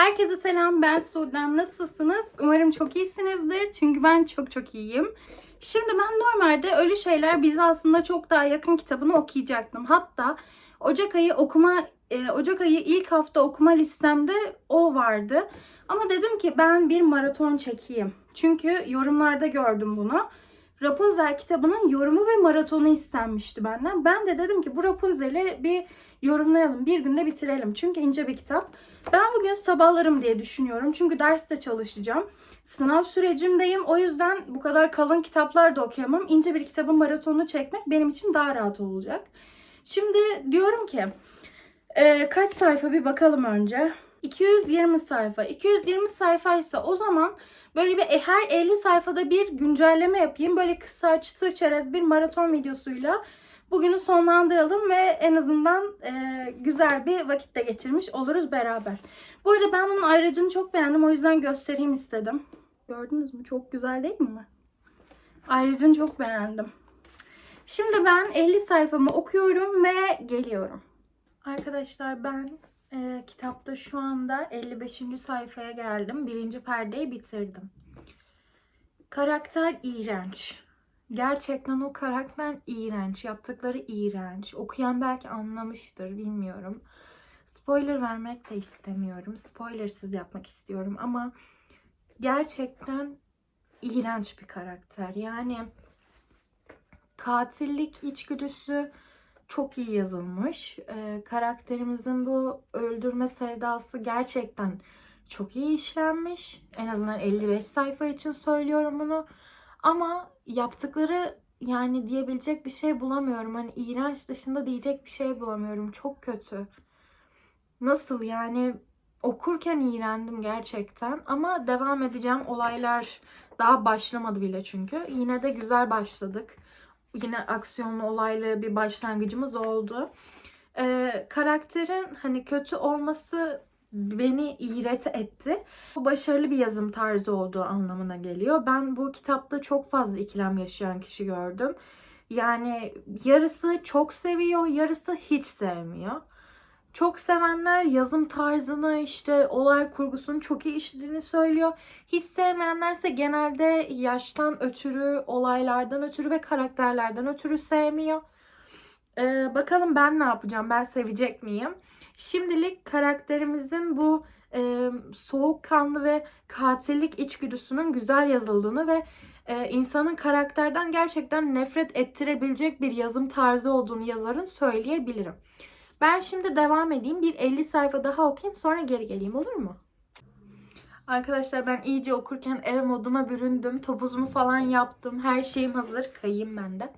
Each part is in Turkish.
Herkese selam ben Sudan. Nasılsınız? Umarım çok iyisinizdir. Çünkü ben çok çok iyiyim. Şimdi ben normalde Ölü Şeyler bizi aslında çok daha yakın kitabını okuyacaktım. Hatta Ocak ayı okuma e, Ocak ayı ilk hafta okuma listemde o vardı. Ama dedim ki ben bir maraton çekeyim. Çünkü yorumlarda gördüm bunu. Rapunzel kitabının yorumu ve maratonu istenmişti benden. Ben de dedim ki bu Rapunzel'i bir yorumlayalım. Bir günde bitirelim. Çünkü ince bir kitap. Ben bugün sabahlarım diye düşünüyorum. Çünkü derste çalışacağım. Sınav sürecimdeyim. O yüzden bu kadar kalın kitaplar da okuyamam. İnce bir kitabın maratonunu çekmek benim için daha rahat olacak. Şimdi diyorum ki e, kaç sayfa bir bakalım önce. 220 sayfa. 220 sayfaysa o zaman böyle bir e, her 50 sayfada bir güncelleme yapayım. Böyle kısa çıtır çerez bir maraton videosuyla bugünü sonlandıralım ve en azından e, güzel bir vakitte geçirmiş oluruz beraber. Bu arada ben bunun ayracını çok beğendim. O yüzden göstereyim istedim. Gördünüz mü? Çok güzel değil mi? Ayracını çok beğendim. Şimdi ben 50 sayfamı okuyorum ve geliyorum. Arkadaşlar ben e, kitapta şu anda 55. sayfaya geldim. Birinci perdeyi bitirdim. Karakter iğrenç. Gerçekten o karakter iğrenç. Yaptıkları iğrenç. Okuyan belki anlamıştır bilmiyorum. Spoiler vermek de istemiyorum. Spoilersız yapmak istiyorum ama gerçekten iğrenç bir karakter. Yani katillik içgüdüsü çok iyi yazılmış. Ee, karakterimizin bu öldürme sevdası gerçekten çok iyi işlenmiş. En azından 55 sayfa için söylüyorum bunu. Ama yaptıkları yani diyebilecek bir şey bulamıyorum. Hani iğrenç dışında diyecek bir şey bulamıyorum. Çok kötü. Nasıl yani okurken iğrendim gerçekten. Ama devam edeceğim. Olaylar daha başlamadı bile çünkü. Yine de güzel başladık. Yine aksiyonlu olaylı bir başlangıcımız oldu. Ee, karakterin hani kötü olması beni iğret etti. Bu başarılı bir yazım tarzı olduğu anlamına geliyor. Ben bu kitapta çok fazla ikilem yaşayan kişi gördüm. Yani yarısı çok seviyor, yarısı hiç sevmiyor. Çok sevenler yazım tarzını işte olay kurgusunu çok iyi işlediğini söylüyor. Hiç sevmeyenlerse genelde yaştan ötürü, olaylardan ötürü ve karakterlerden ötürü sevmiyor. Ee, bakalım ben ne yapacağım? Ben sevecek miyim? Şimdilik karakterimizin bu e, soğukkanlı ve katillik içgüdüsünün güzel yazıldığını ve e, insanın karakterden gerçekten nefret ettirebilecek bir yazım tarzı olduğunu yazarın söyleyebilirim. Ben şimdi devam edeyim. Bir 50 sayfa daha okuyayım sonra geri geleyim olur mu? Arkadaşlar ben iyice okurken ev moduna büründüm. Topuzumu falan yaptım. Her şeyim hazır. Kayayım ben de.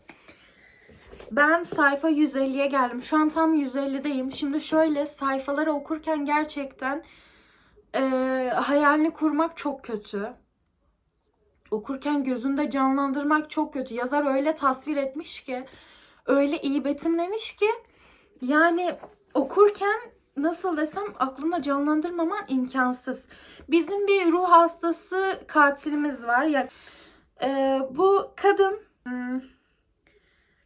Ben sayfa 150'ye geldim. Şu an tam 150'deyim. Şimdi şöyle sayfaları okurken gerçekten e, hayalini kurmak çok kötü. Okurken gözünde canlandırmak çok kötü. Yazar öyle tasvir etmiş ki, öyle iyi betimlemiş ki yani okurken nasıl desem aklına canlandırmaman imkansız. Bizim bir ruh hastası katilimiz var. Yani e, bu kadın hmm,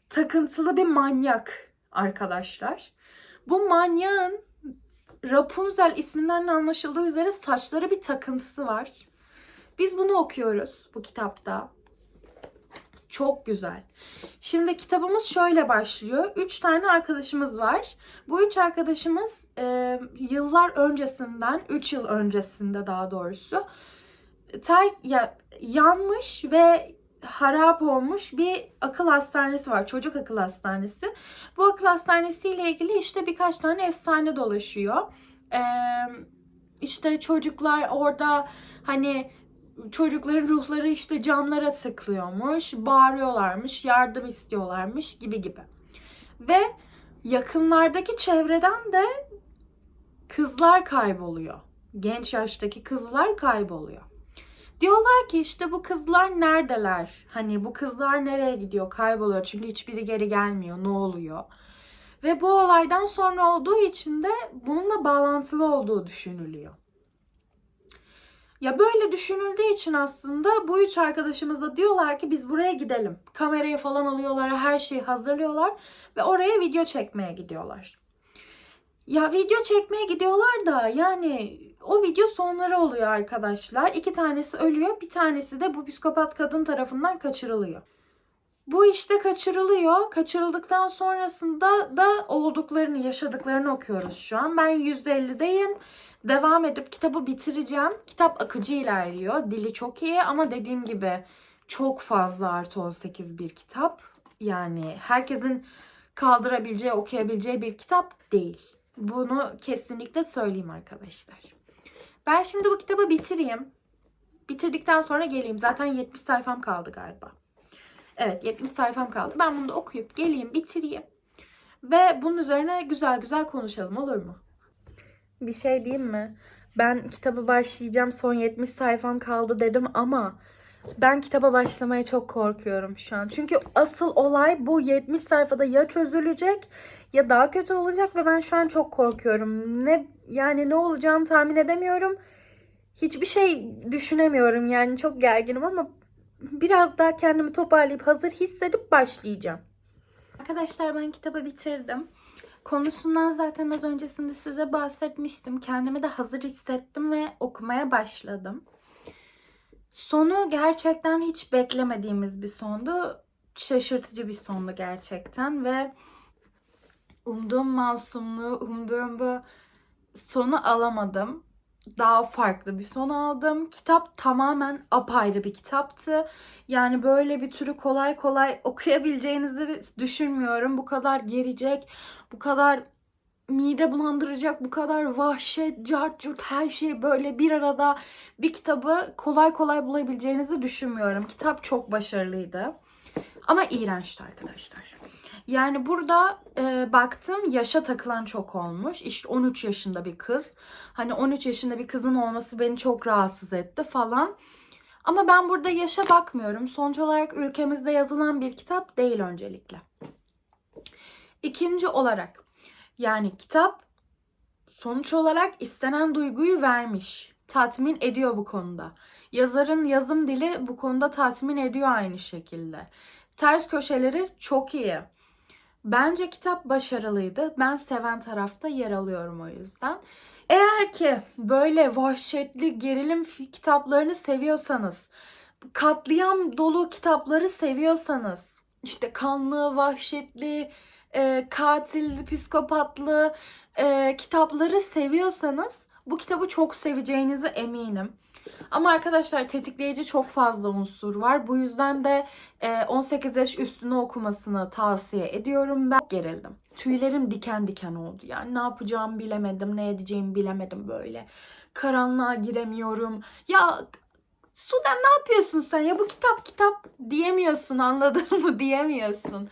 takıntılı bir manyak arkadaşlar. Bu manyağın Rapunzel isminden anlaşıldığı üzere saçları bir takıntısı var. Biz bunu okuyoruz bu kitapta. Çok güzel. Şimdi kitabımız şöyle başlıyor. Üç tane arkadaşımız var. Bu üç arkadaşımız e, yıllar öncesinden, üç yıl öncesinde daha doğrusu ter, ya, yanmış ve harap olmuş bir akıl hastanesi var. Çocuk akıl hastanesi. Bu akıl hastanesiyle ilgili işte birkaç tane efsane dolaşıyor. Ee, işte çocuklar orada hani çocukların ruhları işte camlara tıklıyormuş, bağırıyorlarmış, yardım istiyorlarmış gibi gibi. Ve yakınlardaki çevreden de kızlar kayboluyor. Genç yaştaki kızlar kayboluyor. Diyorlar ki işte bu kızlar neredeler? Hani bu kızlar nereye gidiyor? Kayboluyor çünkü hiçbiri geri gelmiyor. Ne oluyor? Ve bu olaydan sonra olduğu için de bununla bağlantılı olduğu düşünülüyor. Ya böyle düşünüldüğü için aslında bu üç arkadaşımız da diyorlar ki biz buraya gidelim. Kamerayı falan alıyorlar, her şeyi hazırlıyorlar ve oraya video çekmeye gidiyorlar. Ya video çekmeye gidiyorlar da yani o video sonları oluyor arkadaşlar. İki tanesi ölüyor, bir tanesi de bu psikopat kadın tarafından kaçırılıyor. Bu işte kaçırılıyor. Kaçırıldıktan sonrasında da olduklarını, yaşadıklarını okuyoruz şu an. Ben 150'deyim. Devam edip kitabı bitireceğim. Kitap akıcı ilerliyor. Dili çok iyi ama dediğim gibi çok fazla artı 18 bir kitap. Yani herkesin kaldırabileceği, okuyabileceği bir kitap değil. Bunu kesinlikle söyleyeyim arkadaşlar. Ben şimdi bu kitabı bitireyim. Bitirdikten sonra geleyim. Zaten 70 sayfam kaldı galiba. Evet 70 sayfam kaldı. Ben bunu da okuyup geleyim bitireyim. Ve bunun üzerine güzel güzel konuşalım olur mu? Bir şey diyeyim mi? Ben kitabı başlayacağım son 70 sayfam kaldı dedim ama ben kitaba başlamaya çok korkuyorum şu an. Çünkü asıl olay bu 70 sayfada ya çözülecek ya daha kötü olacak ve ben şu an çok korkuyorum. Ne yani ne olacağını tahmin edemiyorum. Hiçbir şey düşünemiyorum yani çok gerginim ama biraz daha kendimi toparlayıp hazır hissedip başlayacağım. Arkadaşlar ben kitabı bitirdim. Konusundan zaten az öncesinde size bahsetmiştim. Kendimi de hazır hissettim ve okumaya başladım. Sonu gerçekten hiç beklemediğimiz bir sondu. Şaşırtıcı bir sondu gerçekten ve umduğum masumluğu, umduğum bu sonu alamadım. Daha farklı bir son aldım. Kitap tamamen apayrı bir kitaptı. Yani böyle bir türü kolay kolay okuyabileceğinizi düşünmüyorum. Bu kadar gerecek, bu kadar mide bulandıracak, bu kadar vahşet, cart curt her şey böyle bir arada bir kitabı kolay kolay bulabileceğinizi düşünmüyorum. Kitap çok başarılıydı. Ama iğrençti arkadaşlar. Yani burada e, baktım yaşa takılan çok olmuş. İşte 13 yaşında bir kız. Hani 13 yaşında bir kızın olması beni çok rahatsız etti falan. Ama ben burada yaşa bakmıyorum. Sonuç olarak ülkemizde yazılan bir kitap değil öncelikle. İkinci olarak yani kitap sonuç olarak istenen duyguyu vermiş. Tatmin ediyor bu konuda. Yazarın yazım dili bu konuda tatmin ediyor aynı şekilde. Ters köşeleri çok iyi. Bence kitap başarılıydı. Ben seven tarafta yer alıyorum o yüzden. Eğer ki böyle vahşetli gerilim kitaplarını seviyorsanız, katliam dolu kitapları seviyorsanız, işte kanlı, vahşetli, e, katilli, psikopatlı e, kitapları seviyorsanız bu kitabı çok seveceğinize eminim. Ama arkadaşlar tetikleyici çok fazla unsur var. Bu yüzden de e, 18 yaş üstüne okumasını tavsiye ediyorum. Ben gerildim. Tüylerim diken diken oldu. Yani ne yapacağımı bilemedim, ne edeceğimi bilemedim böyle. Karanlığa giremiyorum. Ya Sudan ne yapıyorsun sen ya bu kitap kitap diyemiyorsun anladın mı diyemiyorsun.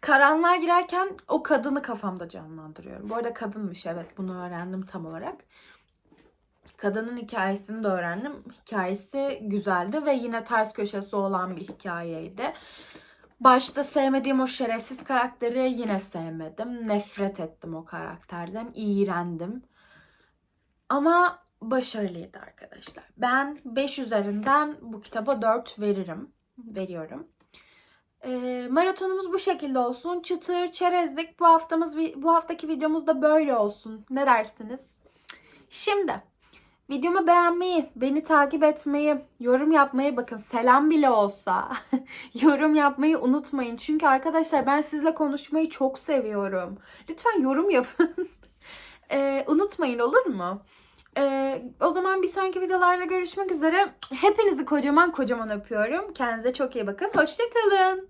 Karanlığa girerken o kadını kafamda canlandırıyorum. Bu arada kadınmış evet bunu öğrendim tam olarak. Kadının hikayesini de öğrendim. Hikayesi güzeldi ve yine ters köşesi olan bir hikayeydi. Başta sevmediğim o şerefsiz karakteri yine sevmedim. Nefret ettim o karakterden. İğrendim. Ama başarılıydı arkadaşlar. Ben 5 üzerinden bu kitaba 4 veririm. Veriyorum. Ee, maratonumuz bu şekilde olsun. Çıtır, çerezlik. Bu haftamız bu haftaki videomuz da böyle olsun. Ne dersiniz? Şimdi videomu beğenmeyi, beni takip etmeyi, yorum yapmayı bakın selam bile olsa yorum yapmayı unutmayın. Çünkü arkadaşlar ben sizle konuşmayı çok seviyorum. Lütfen yorum yapın. Ee, unutmayın olur mu? Ee, o zaman bir sonraki videolarda görüşmek üzere. Hepinizi kocaman kocaman öpüyorum. Kendinize çok iyi bakın. Hoşçakalın.